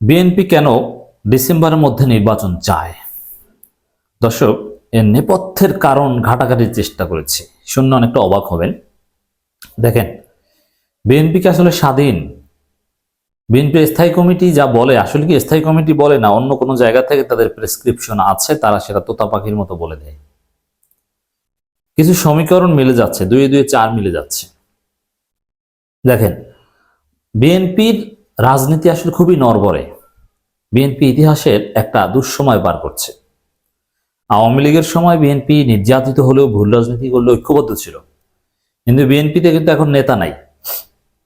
BNP কেন ডিসেম্বরের মধ্যে নির্বাচন চায়? দর্শক, এর নেপথ্যের কারণ ঘাটাঘাটির চেষ্টা করেছে। শুনে অনেকটা অবাক হবেন। দেখেন বিএনপিকে আসলে স্বাধীন। বিএনপি স্থায়ী কমিটি যা বলে, আসলে কি স্থায়ী কমিটি বলে না? অন্য কোনো জায়গা থেকে তাদের প্রেসক্রিপশন আছে, তারা সেটা তোতা পাখির মতো বলে দেয়। কিছু সমীকরণ মিলে যাচ্ছে, দুই দুই, চার মিলে যাচ্ছে। দেখেন বিএনপির রাজনীতি আসলে খুবই নরবরে বিএনপি ইতিহাসের একটা দুঃসময় পার করছে। আওয়ামী লীগের সময় বিএনপি নির্যাতিত হলেও ভুল রাজনীতি করলে ঐক্যবদ্ধ ছিল। কিন্তু বিএনপিতে কিন্তু এখন নেতা নাই।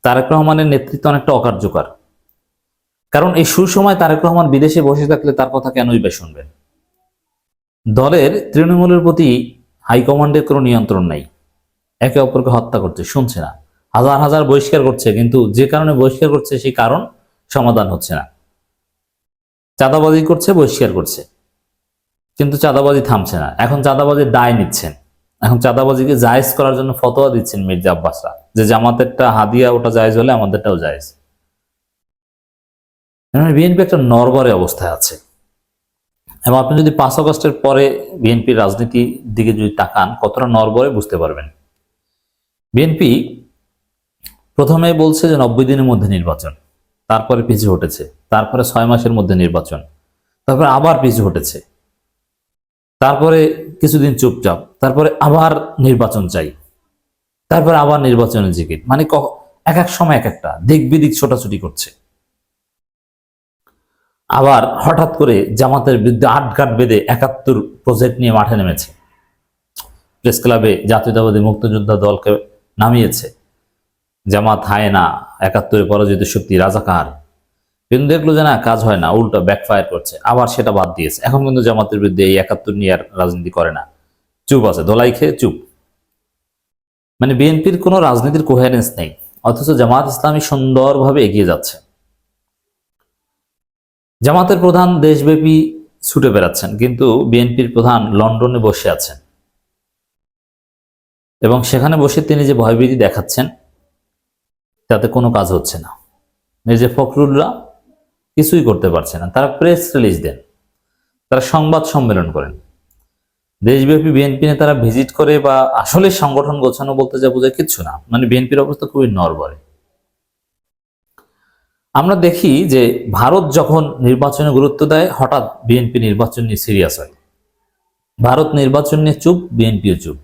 তারেক রহমানের নেতৃত্ব অনেকটা অকার্যকর। কারণ এই সুসময় তারেক রহমান বিদেশে বসে থাকলে তার কথা কেনই বা শুনবেন? দলের তৃণমূলের প্রতি হাইকমান্ডের কোনো নিয়ন্ত্রণ নাই। একে অপরকে হত্যা করছে শুনছে না। হাজার হাজার বহিষ্কার করছে, কিন্তু যে কারণে বহিষ্কার করছে সেই কারণ সমাধান হচ্ছে না। চাঁদাবাজি করছে, বহিষ্কার করছে। কিন্তু চাঁদাবাজি থামছে না। এখন চাঁদাবাজির দায় নিচ্ছেন। এখন চাঁদাবাজিকে জায়েজ করার জন্য ফতোয়া দিচ্ছেন মির্জা আব্বাসরা, যে জামাতেরটা হাদিয়া, ওটা জায়েজ হলে আমাদেরটাও জায়েজ। বিএনপি একটা নরবরে অবস্থায় আছে। এবং আপনি যদি পাঁচ আগস্টের পরে বিএনপির রাজনীতির দিকে যদি তাকান, কতটা নরবরে বুঝতে পারবেন। বিএনপি প্রথমে বলছে যে নব্বই দিনের মধ্যে নির্বাচন, তারপরে পিছু হটেছে, তারপরে ছয় মাসের মধ্যে নির্বাচন, তারপরে আবার পিছু হটেছে, তারপরে কিছুদিন চুপচাপ, তারপরে আবার নির্বাচন চাই, তারপরে আবার নির্বাচনের জিকির মানে এক এক সময় এক একটা, দিক বিদিক ছোটাছুটি করছে। আবার হঠাৎ করে জামাতের বিরুদ্ধে আটঘাট বেঁধে একাত্তর প্রজেক্ট নিয়ে মাঠে নেমেছে। প্রেস ক্লাবে জাতীয়তাবাদী মুক্তিযোদ্ধা দলকে নামিয়েছে। জামাত হায়না একাত্তরে পরাজিত শক্তি রাজাকার। কিন্তু দেখল যে না, কাজ হয় না, উল্টো ব্যাকফায়ার করছে, আবার সেটা বাদ দিয়েছে। এখন কিন্তু জামাতের বিরুদ্ধে এই একাত্তর নিয়ে আর রাজনীতি করে না। চুপ আছে দোলাই খেয়ে চুপ। মানে বিএনপির কোনো রাজনীতির কোহেরেন্স নেই, অথচ জামাত ইসলামী সুন্দরভাবে এগিয়ে যাচ্ছে। জামাতের প্রধান দেশব্যাপী ছুটে বেড়াচ্ছেন, কিন্তু বিএনপির প্রধান লন্ডনে বসে আছেন। এবং সেখানে বসে তিনি যে ভয়ভীতি দেখাচ্ছেন তাতে কোনো কাজ হচ্ছে না। নিজে ফখরুল্লাহ কিছুই করতে পারছে না। তারা প্রেস রিলিজ দেন। তারা সংবাদ সম্মেলন করেন। দেশব্যাপী বিএনপি নেতারা ভিজিট করে বা আসলে সংগঠন গোছানো বলতে যা বোঝায় কিচ্ছু না। মানে বিএনপির অবস্থা খুবই নরবরে আমরা দেখি যে ভারত যখন নির্বাচনে গুরুত্ব দেয়, হঠাৎ বিএনপি নির্বাচন নিয়ে সিরিয়াস হয়। ভারত নির্বাচন নিয়ে চুপ, বিএনপিও চুপ।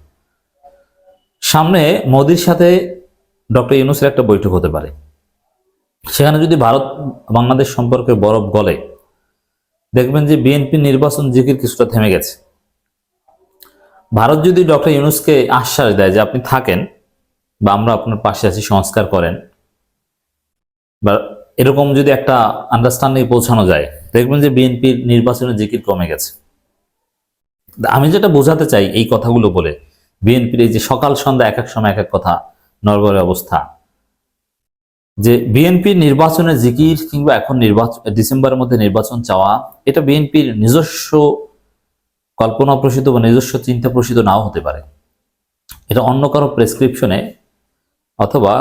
সামনে মোদির সাথে ডক্টর ইউনুসের একটা বৈঠক হতে পারে। সেখানে যদি ভারত বাংলাদেশ সম্পর্কে বরফ গলে, দেখবেন যে বিএনপি নির্বাচন জিকির কিছুটা থেমে গেছে। ভারত যদি ডক্টর ইউনুসকে আশ্বাস দেয় যে আপনি থাকেন বা আমরা আপনার পাশে আছি, সংস্কার করেন, বা এরকম যদি একটা আন্ডারস্ট্যান্ডিং পৌঁছানো যায়, দেখবেন যে বিএনপির নির্বাচনের জিকির কমে গেছে। আমি যেটা বোঝাতে চাই এই কথাগুলো বলে, বিএনপির এই যে সকাল সন্ধ্যা এক এক সময় এক এক কথা নরবরে অবস্থা। যে বিএনপির নির্বাচনের জিকির কিংবা এখন নির্বাচন ডিসেম্বরের মধ্যে নির্বাচন চাওয়া, এটা বিএনপির নিজস্ব কল্পনা প্রসিত বা নিজস্ব চিন্তা প্রসিত নাও হতে পারে। এটা অন্য কারও প্রেসক্রিপশনে অথবা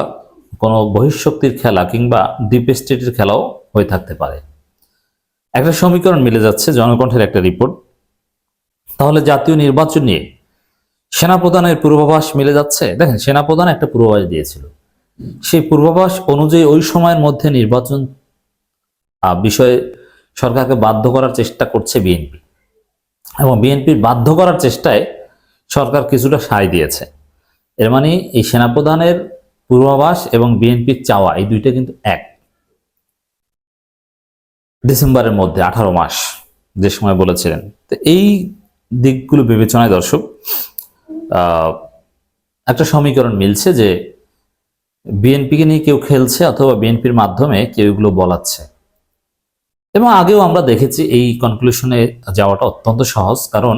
কোনো বহিঃশক্তির খেলা কিংবা ডিপ স্টেটের খেলাও হয়ে থাকতে পারে। একটা সমীকরণ মিলে যাচ্ছে জনকণ্ঠের একটা রিপোর্ট তাহলে জাতীয় নির্বাচন নিয়ে সেনাপ্রধানের পূর্বাভাস মিলে যাচ্ছে। দেখেন, সেনাপ্রধান একটা পূর্বাভাস দিয়েছিল। সেই পূর্বাভাস অনুযায়ী ওই সময়ের মধ্যে নির্বাচন বিষয়ে সরকারকে বাধ্য করার চেষ্টা করছে বিএনপি। এবং বিএনপির বাধ্য করার চেষ্টায় সরকার কিছুটা সায় দিয়েছে। এর মানে এই সেনাপ্রধানের পূর্বাভাস এবং বিএনপির চাওয়া, এই দুইটা কিন্তু এক। ডিসেম্বরের মধ্যে, আঠারো মাস, যে সময় বলেছিলেন। তো এই দিকগুলো বিবেচনায় দর্শক একটা সমীকরণ মিলছে যে বিএনপিকে নিয়ে কেউ খেলছে অথবা বিএনপির মাধ্যমে কেউ এগুলো বলাচ্ছে। এবং আগেও আমরা দেখেছি এই কনক্লুশনে যাওয়াটা অত্যন্ত সহজ, কারণ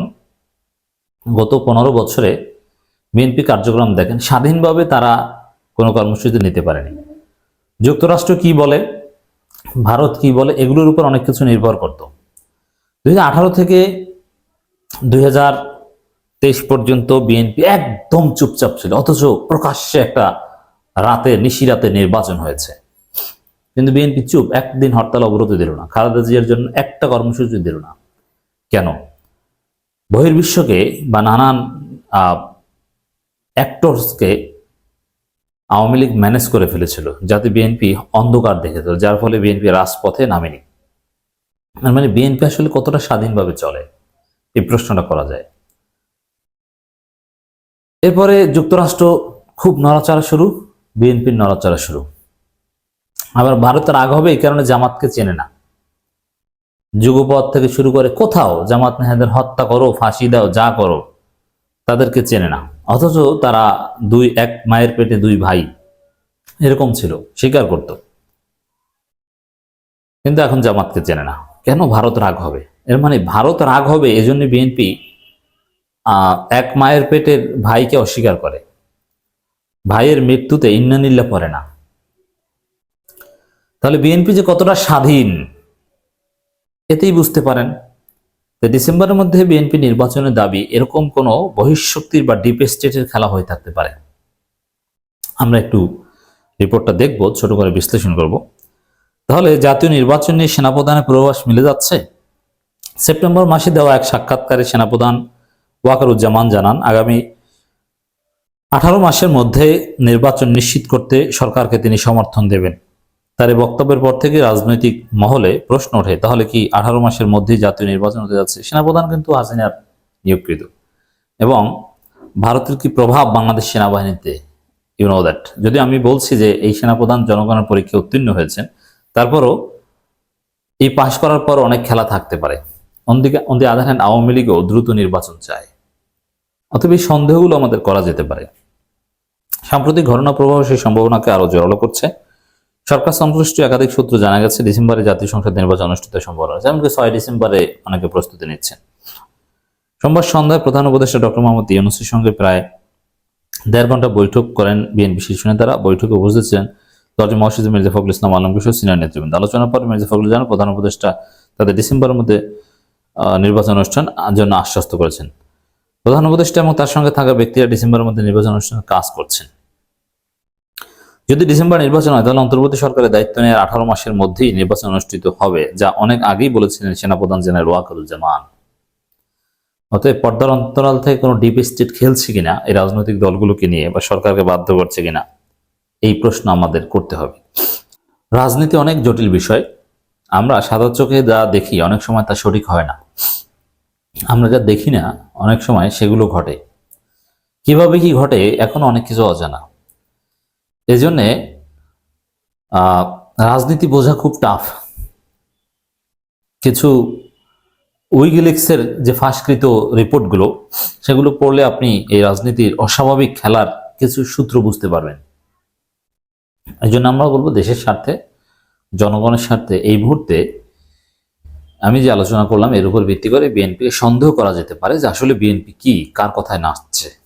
গত পনেরো বছরে বিএনপি কার্যক্রম দেখেন, স্বাধীনভাবে তারা কোনো কর্মসূচি নিতে পারেনি। যুক্তরাষ্ট্র কি বলে, ভারত কি বলে, এগুলোর উপর অনেক কিছু নির্ভর করত। দুই হাজার আঠারো থেকে দুই হাজার তেইশ পর্যন্ত বিএনপি একদম চুপচাপ ছিল, অথচ প্রকাশ্যে একটা রাতে নিশিরাতে নির্বাচন হয়েছে। কিন্তু বিএনপি চুপ, একদিন হরতাল অবরোধ দিল না। খালেদা জিয়ার জন্য একটা কর্মসূচি দিল না। কেন? বহির্বিশ্বকে বা নানান অ্যাক্টরসকে আওয়ামী লীগ ম্যানেজ করে ফেলেছিল, যাতে বিএনপি অন্ধকার দেখেছিল যার ফলে বিএনপি রাজপথে নামেনি। মানে বিএনপি আসলে কতটা স্বাধীনভাবে চলে, এই প্রশ্নটা করা যায়। এরপরে যুক্তরাষ্ট্র খুব নড়াচড়া শুরু, বিএনপির নড়াচড়া শুরু। আবার ভারতের আগ হবে এই কারণে জামাতকে চেনে না। যুগপথ থেকে শুরু করে কোথাও জামাত নেহাদের হত্যা করো, ফাঁসি দাও, যা করো, তাদেরকে চেনে না। অথচ তারা দুই, এক মায়ের পেটে দুই ভাই, এরকম ছিল, স্বীকার করত। কিন্তু এখন জামাতকে চেনে না। কেন ভারত রাগ হবে? এর মানে ভারত রাগ হবে এজন্য বিএনপি এক মায়ের পেটের ভাইকে অস্বীকার করে। ভাইয়ের মৃত্যুতে ইন্নানিল্লা পড়ে না। তাহলে বিএনপি যে কতটা স্বাধীন, এতেই বুঝতে পারেন যে ডিসেম্বরের মধ্যে বিএনপি নির্বাচনের দাবি এরকম কোনো বহিঃশক্তির বা ডিপ স্টেটের খেলা হয়ে থাকতে পারে। আমরা একটু রিপোর্টটা দেখব, ছোট করে বিশ্লেষণ করব। তাহলে জাতীয় নির্বাচন নিয়ে সেনাপ্রধানের পূর্বাভাস মিলে যাচ্ছে। সেপ্টেম্বর মাসে দেওয়া এক সাক্ষাৎকারে সেনাপ্রধান ওয়াকারুজ্জামান জানান, আগামী আঠারো মাসের মধ্যে নির্বাচন নিশ্চিত করতে সরকারকে তিনি সমর্থন দেবেন। তার বক্তব্যের পর থেকে রাজনৈতিক মহলে প্রশ্ন ওঠে, তাহলে কি আঠারো মাসের মধ্যেই জাতীয় নির্বাচন হতে যাচ্ছে? সেনাপ্রধান কিন্তু হাসিনার নিয়োগকৃত। এবং ভারতের কি প্রভাব বাংলাদেশ সেনাবাহিনীতে? ইউ নো দ্যাট যদি আমি বলছি যে এই সেনাপ্রধান জনগণের পরীক্ষায় উত্তীর্ণ হয়েছেন, তারপরও এই পাশ করার পর অনেক খেলা থাকতে পারে। অন্যদিকে on the other hand Awami লীগও দ্রুত নির্বাচন চায়। অথবা এই সন্দেহগুলো আমাদের করা যেতে পারে। সাম্প্রতিক ঘটনা প্রবাহ সেই সম্ভাবনাকে আরও জোরালো করছে। সরকার সংশ্লিষ্ট একাধিক সূত্র জানা গেছে, ডিসেম্বরে জাতীয় সংসদ নির্বাচন অনুষ্ঠিত সম্ভাবনা আছে এমনকি ছয় ডিসেম্বরে অনেকে প্রস্তুতি নিচ্ছেন। সোমবার সন্ধ্যায় প্রধান উপদেষ্টা ডক্টর মোহাম্মদ ইউনুসের সঙ্গে প্রায় দেড় ঘণ্টা বৈঠক করেন বিএনপি শীর্ষ নেতারা। বৈঠকে উপস্থিত ছিলেন দলটি মহাসচিব মির্জা ফখরুল ইসলাম আলমগীর সিনিয়র নেতৃবৃন্দ। আলোচনার পর মির্জা ফখরুল জানান, প্রধান উপদেষ্টা তাদের ডিসেম্বরের মধ্যে নির্বাচন অনুষ্ঠান জন্য আশ্বস্ত করেছেন। প্রধান উপদেষ্টা এবং তার সঙ্গে থাকা ব্যক্তিরা ডিসেম্বরের মধ্যে নির্বাচন অনুষ্ঠানে কাজ করছেন। যদি ডিসেম্বর নির্বাচন হয়, তাহলে অন্তর্বর্তী সরকারের দায়িত্ব নেওয়ার আঠারো মাসের মধ্যেই নির্বাচন অনুষ্ঠিত হবে, যা অনেক আগেই বলেছিলেন সেনাপ্রধান জেনারেল ওয়াকারুজ্জামান। অতএব পর্দার অন্তরাল থেকে কোনো ডিপ স্টেট খেলছে কিনা, এই রাজনৈতিক দলগুলোকে নিয়ে বা সরকারকে বাধ্য করছে কিনা, এই প্রশ্ন আমাদের করতে হবে। রাজনীতি অনেক জটিল বিষয় আমরা সাদা চোখে যা দেখি, অনেক সময় তা সঠিক হয় না। আমরা যা দেখি না, অনেক সময় সেগুলো ঘটে। কীভাবে কি ঘটে, এখন অনেক কিছু অজানা। এজন্যে রাজনীতি বোঝা খুব টাফ কিছু উইগিলিক্সের যে ফাঁসকৃত রিপোর্টগুলো, সেগুলো পড়লে আপনি এই রাজনীতির অস্বাভাবিক খেলার কিছু সূত্র বুঝতে পারবেন। এই জন্য আমরা বলব দেশের স্বার্থে জনগণের স্বার্থে এই মুহূর্তে আমি যে আলোচনা করলাম এর উপর ভিত্তি করে বিএনপিকে সন্দেহ করা যেতে পারে যে আসলে বিএনপি কি, কার কথায় নাচছে।